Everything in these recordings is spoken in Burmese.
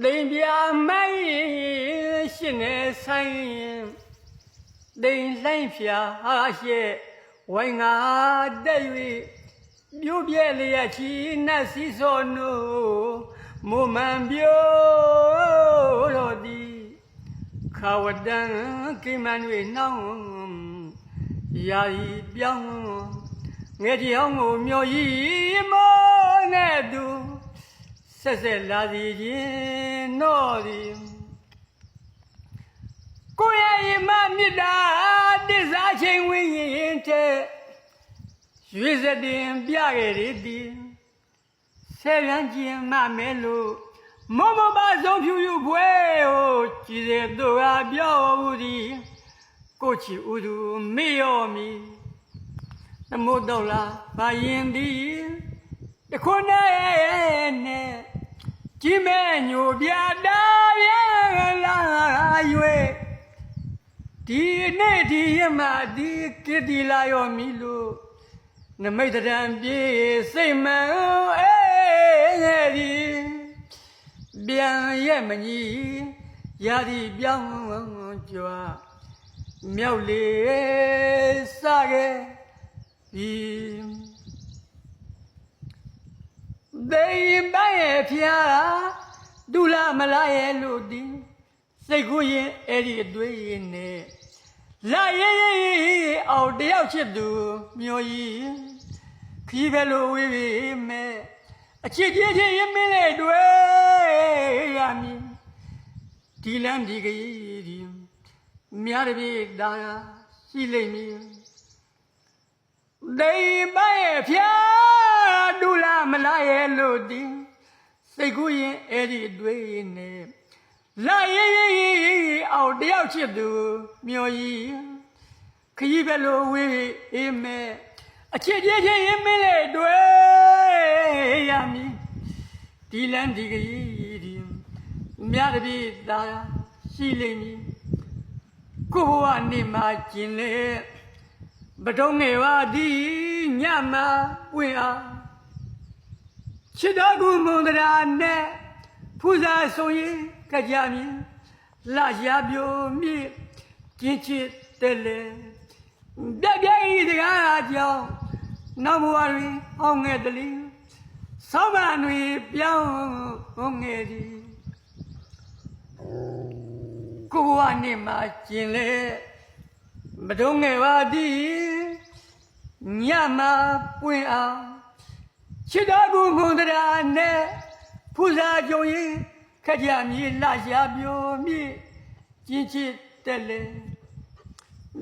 လိမ်ပြမိုင်းရှင်နေဆိုင်လိမ်လိုက်ဖြာရဲ့ဝိုင်းငါတက်၍မြို့ပြဲလျက်ချီနတ်စီစောနုမုံမှန်ပြိုတော်သည်ခဝတံကိမန်၍နှောင်းယာဤပြောင်းငယ်ကြောင်ကိုမျောရီမောနဲ့သူ ဆက်ဆက်လာစီခြင်းတော့သည်ကိုယ့်ရဲ့မမြစ်တာတစ္ဆာချင်းဝိညာဉ်တဲ့ရွေစတင်ပြခဲ့ရသည်ဆယ်ရန်ကျင်မမဲလို့မမပါဆုံးဖြူဖြူဖွဲဟိုကြည်စေသူကပြောဘူးသည်ကိုချီဥသူမေ့ရောမီနမို့တော့လားဘာရင်သည်တခုနဲ့နဲ့ ကြည်မဲညိုပြတာရဲ့လာရွေဒီနေ့ဒီရမဒီကိတိလာရောမီလို့နမိတ်တံပြေစိတ်မှန်အေးဒီပြန်ရဲ့မကြီးရာဒီပြောင်းကြွားမြောက်လေစခဲ့ဒီ ဒေဘရဲ့ဖျားဒူလာမလာရဲ့လို့ဒီစိတ်ကူးရင်အဲ့ဒီအတွေ့ရင်နဲ့လာရဲ့အောင်တယောက်ချစ်သူမျိုးကြီးခီးပဲလို့ဝေးဝေးမဲ့အချစ်ချင်းချင်းရင်မင်းနဲ့တွေ့ရမည်ဒီလမ်းဒီကြီးဒီများတပြည့်ဒါရှိလိမ့်မည်ဒိမရဲ့ဖျားဒူလာမ လာရဲ့လို့ဒီစိတ်ကူးရင်အဲ့ဒီအတွေ့နဲ့လာရဲ့အောင်တယောက်ချစ်သူမျိုးကြီးခရီးပဲလို့ဝေးအေးမဲ့အချစ်ချင်းချင်းရင်မင်းနဲ့တွေ့ရမည်ဒီလမ်းဒီကြီးဒီမြတ်တပြည့်သားရှိလိမ့်မည်ကိုဘဝနေမှာကျင်လေပထုံးငယ်ပါဒီညမှာဝင်အား ချစ်တော်ကူမုံတရာနဲ့ဖူးစာဆုံးရင်ကြကြမြင်လာရပြိုမြင့်ကျင်းချစ်တယ်လေပြပြဤတကားကြောင့်နောက်ဘဝတွင်အောင်ငယ်တလီဆောင်းမန်တွင်ပြောင်းငယ်သည်ကိုဘဝနေမှာကျင်လေမတုံးငယ်ပါသည်ညမှာပွင့်အောင် ချစ်တော်ကူမွန်တရာနဲ့ဖူစာကြုံရင်ခကြမြေလာရှာပြိုမြေကျင်းချစ်တယ်လေ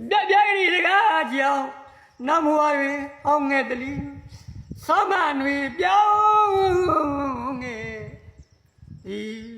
ပြပြရီတကားကြောင့်နမဝရီအောင်ငယ်တလီဆောင်းမန်တွင်ပြောင်းငယ်ဒီ